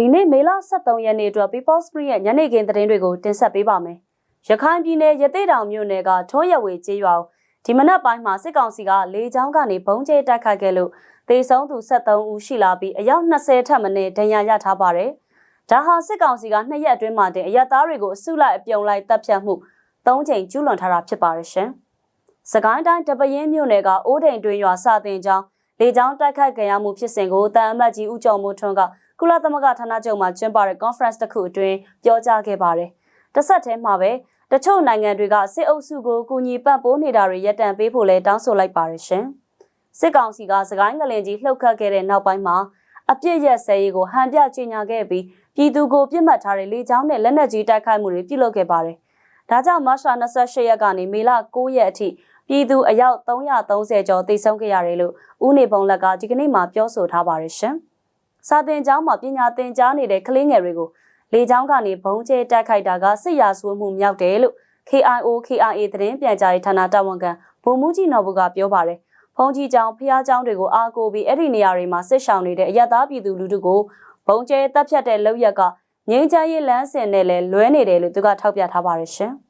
ဒီနေ့မေလ23ရက်နေ့အတွက် People's Spring ရဲ့ညနေခင်းသတင်းတွေကိုတင်ဆက်ပေးပါမယ်။ရခိုင်ပြည်နယ်ရသေးတောင်မြို့နယ်ကထွန်းရဝေကျေးရွာကိုဒီမနက်ပိုင်းမှာစစ်ကောင်စီကလေကြောင်းကနေဘုံကျဲတိုက်ခိုက်ခဲ့လို့သေဆုံးသူ73ဦးရှိလာပြီးအယောက်20ထက်မနည်းဒဏ်ရာရထားပါတယ်။ဒါဟာစစ်ကောင်စီကနှစ်ရက်အတွင်းမှာတင်အရက်သားတွေကိုအစုလိုက်အပြုံလိုက်တပ်ဖြတ်မှု၃ချိန်ကျူးလွန်ထားတာဖြစ်ပါတယ်ရှင်။စကိုင်းတိုင်းတပရင်မြို့နယ်ကအိုးတိန်တွင်ရွာစတင်ကျောင်းလေကြောင်းတိုက်ခိုက်ကြရမှုဖြစ်စဉ်ကိုတန်အမတ်ကြီးဦးကျော်မိုးထွန်းက ကုလသမဂ္ဂဌာနချုပ်မှာကျင်းပတဲ့ conference တစ်ခုအတွင်းပြောကြားခဲ့ပါတယ်။တစ်ဆက်တည်းမှာပဲတချို့နိုင်ငံတွေကစစ်အုပ်စုကိုကူညီပံ့ပိုးနေတာတွေရပ်တန့်ပေးဖို့လဲတောင်းဆိုလိုက်ပါတယ်ရှင်။စစ်ကောင်စီကစကိုင်းငလင်ကြီးလှုပ်ခတ်ခဲ့တဲ့နောက်ပိုင်းမှာအပြစ်ရက်စဲရေးကိုဟန်ပြကြေညာခဲ့ပြီးပြည်သူကိုပြစ်မှတ်ထားတဲ့လေကြောင်းနဲ့လက်နက်ကြီးတိုက်ခိုက်မှုတွေပြုလုပ်ခဲ့ပါတယ်။ဒါကြောင့်မတ်လ28ရက်ကနေမေလ9ရက်အထိပြည်သူအယောက်330ကျော်တိတ်ဆုံးခဲ့ရတယ်လို့ဦးနေပုံလက်ကဒီကနေ့မှပြောဆိုထားပါတယ်ရှင်။ စာတင်ကျောင်းမှာပညာသင်ကြားနေတဲ့ကလေးငယ်တွေကိုလေကျောင်းကနေဘုံကျဲတိုက်ခိုက်တာကစစ်ရာဇဝမှုမြောက်တယ်လို့ KIO KIA သတင်းပြန်ကြားရေးဌာနတာဝန်ခံဗိုလ်မှူးကြီးနော်ဘူကပြောပါတယ်။ဘုံကြီးကျောင်းဖျားကျောင်းတွေကိုအားကိုးပြီးအဲ့ဒီနေရာတွေမှာစစ်ဆောင်နေတဲ့အရသာပြည်သူလူထုကိုဘုံကျဲတပ်ဖြတ်တဲ့လောက်ရက်ကငင်းချရေးလမ်းစဉ်နဲ့လည်းလွဲနေတယ်လို့သူကထောက်ပြထားပါတယ်ရှင်။